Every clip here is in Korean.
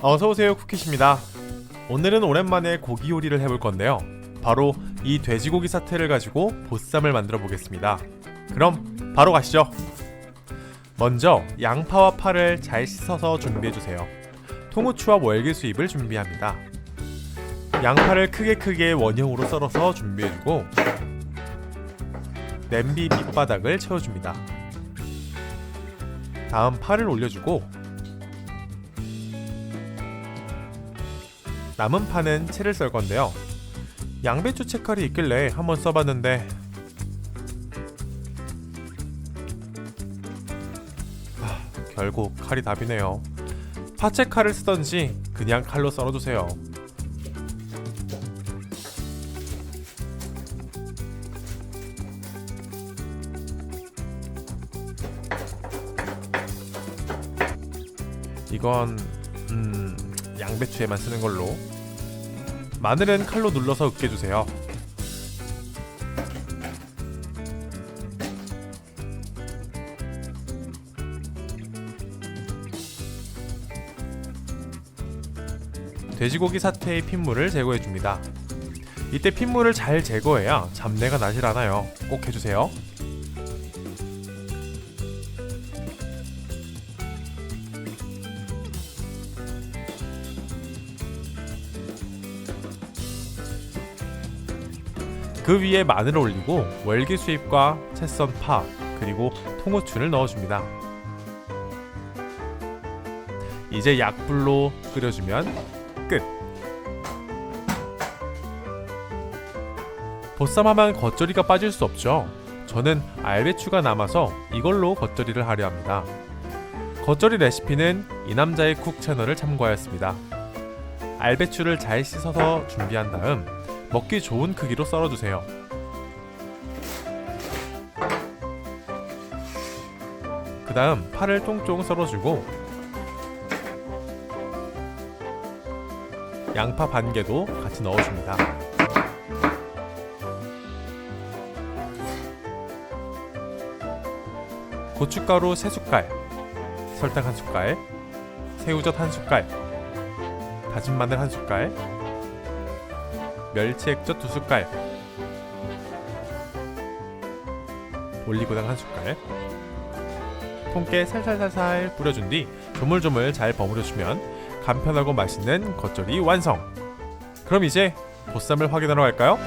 어서오세요 쿠키십니다. 오늘은 오랜만에 고기 요리를 해볼 건데요. 바로 이 돼지고기 사태를 가지고 보쌈을 만들어 보겠습니다. 그럼 바로 가시죠. 먼저 양파와 파를 잘 씻어서 준비해주세요. 통후추와 월계수잎을 준비합니다. 양파를 크게 크게 원형으로 썰어서 준비해주고 냄비 밑바닥을 채워줍니다. 다음 파를 올려주고 남은 파는 채를 썰 건데요. 양배추 채칼이 있길래 한번 써봤는데 아, 결국 칼이 답이네요. 파채 칼을 쓰던지 그냥 칼로 썰어주세요. 이건 음, 양배추에만 쓰는 걸로. 마늘은 칼로 눌러서 으깨주세요. 돼지고기 사태의 핏물을 제거해줍니다. 이때 핏물을 잘 제거해야 잡내가 나질 않아요. 꼭 해주세요 그 위에 마늘을 올리고 월계 수잎과 채썬 파 그리고 통후추를 넣어줍니다. 이제 약불로 끓여주면 끝. 보쌈하면 겉절이가 빠질 수 없죠. 저는 알배추가 남아서 이걸로 겉절이를 하려 합니다. 겉절이 레시피는 이 남자의 쿡 채널을 참고하였습니다. 알배추를 잘 씻어서 준비한 다음 먹기 좋은 크기로 썰어주세요. 그 다음 파를 쫑쫑 썰어주고 양파 반 개도 같이 넣어줍니다. 고춧가루 3숟갈, 설탕 1숟갈, 새우젓 1숟갈, 다진 마늘 1숟갈, 멸치 액젓 2숟갈 올리고당 1숟갈 통깨 살살살살 뿌려준 뒤 조물조물 잘 버무려주면 간편하고 맛있는 겉절이 완성 그럼 이제 보쌈을 확인하러 갈까요?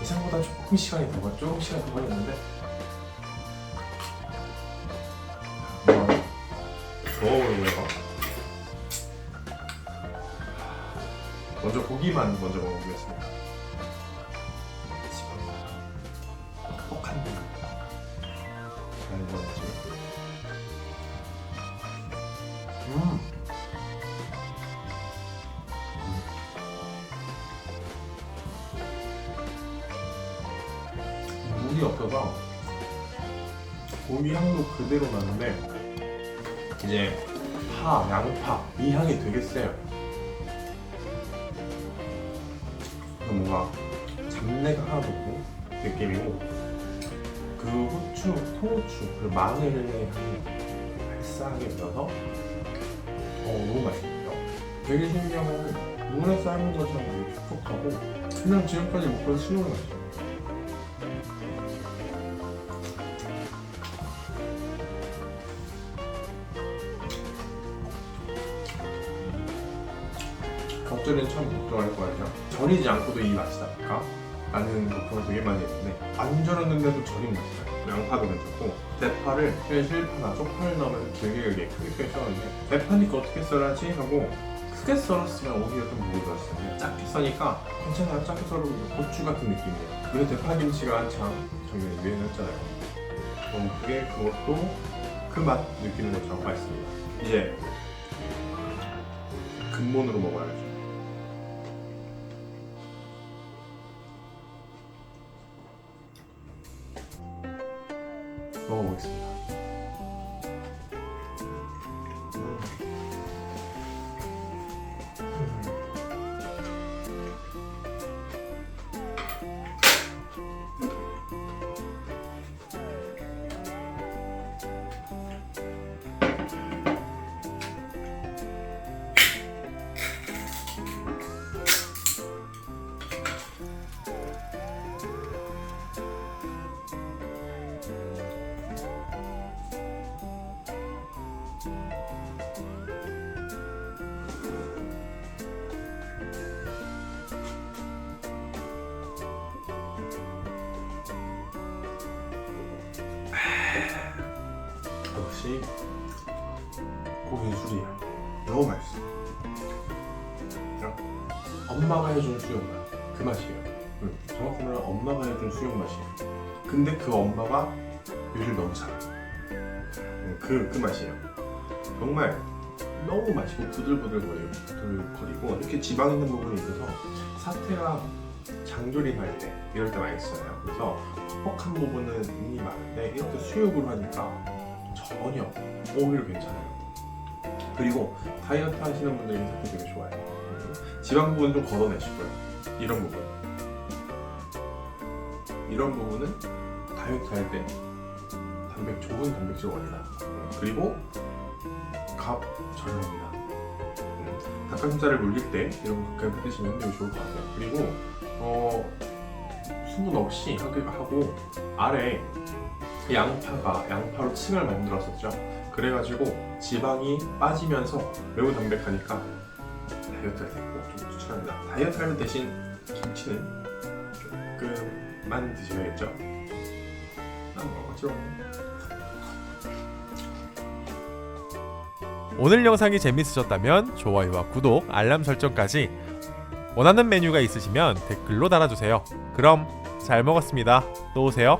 예상보다 조금 시간이 더 걸, 조금 시간이 더 걸렸는데. 한번 먹어보려고요. 먼저 고기만 먼저 먹어보겠습니다. 물이 없어서 고기 향도 그대로 나는데 이제 파, 양파 이 향이 되게 세요. 뭔가 잡내가 하나도 없고 느낌이고 그 후추, 통후추, 그리고 마늘의 향이 알싸하게 배어서 어 너무 맛있네요. 되게 신기한 건 물에 삶은 것처럼 되게 촉촉하고 그냥 지금까지 먹던 신호를 맛이에요. 겉절이는 참 걱정할 거예요. 절이지 않고도 이 맛이 나니까 라는 걱정을 되게 많이 했는데 안 절였는데도 절인 맛이에요. 양파도 괜찮고 대파를 실파나 쪽파를 넣으면 길게 길게 크게 크게 썰었는데 대파니까 어떻게 썰어야지 하고 크게 썰었으면 오히려 좀 무거웠을 텐데 작게 써니까 괜찮아요. 작게 썰으면 고추 같은 느낌이에요. 그리고 대파김치가 한참 작년에 유행했잖아요. 너무 그게 그것도 그 맛 느끼는 것처럼 맛있습니다. 이제 근본으로 먹어야죠. 먹어보겠습니다. 고기는 술이야. 너무 맛있어. 엄마가 해준 수육 맛 그 맛이에요. 응. 정확히 말하면 엄마가 해준 수육 맛이에요. 근데 그 엄마가 요리를 너무 잘해. 응, 그, 그 맛이에요. 정말 너무 맛있고 부들부들거리고 부들거리고 이렇게 지방 있는 부분이 있어서 사태가 장조림할 때 이럴 때 맛있어요. 그래서 퍽퍽한 부분은 이미 많은데 이렇게 수육으로 하니까 전혀 오히려 괜찮아요. 그리고 다이어트 하시는 분들이 사태 되게 좋아해요. 지방 부분 좀 걷어내시고요. 이런 부분. 이런 부분은 다이어트 할 때 단백 좋은 단백질 원이다. 그리고 값 저렴합니다. 음, 닭가슴살을 물릴 때 이런 거 가볍게 드시면 되게 좋을 것 같아요. 그리고 어, 수분 없이 하고 아래 양파가 양파로 층을 만들었었죠. 그래가지고 지방이 빠지면서 매우 담백하니까 다이어트가 됐고 좀 추천합니다. 다이어트 하면 대신 김치는 조금만 드셔야겠죠. 난 먹었죠. 오늘 영상이 재밌으셨다면 좋아요와 구독, 알람 설정까지 원하는 메뉴가 있으시면 댓글로 달아주세요. 그럼 잘 먹었습니다. 또 오세요.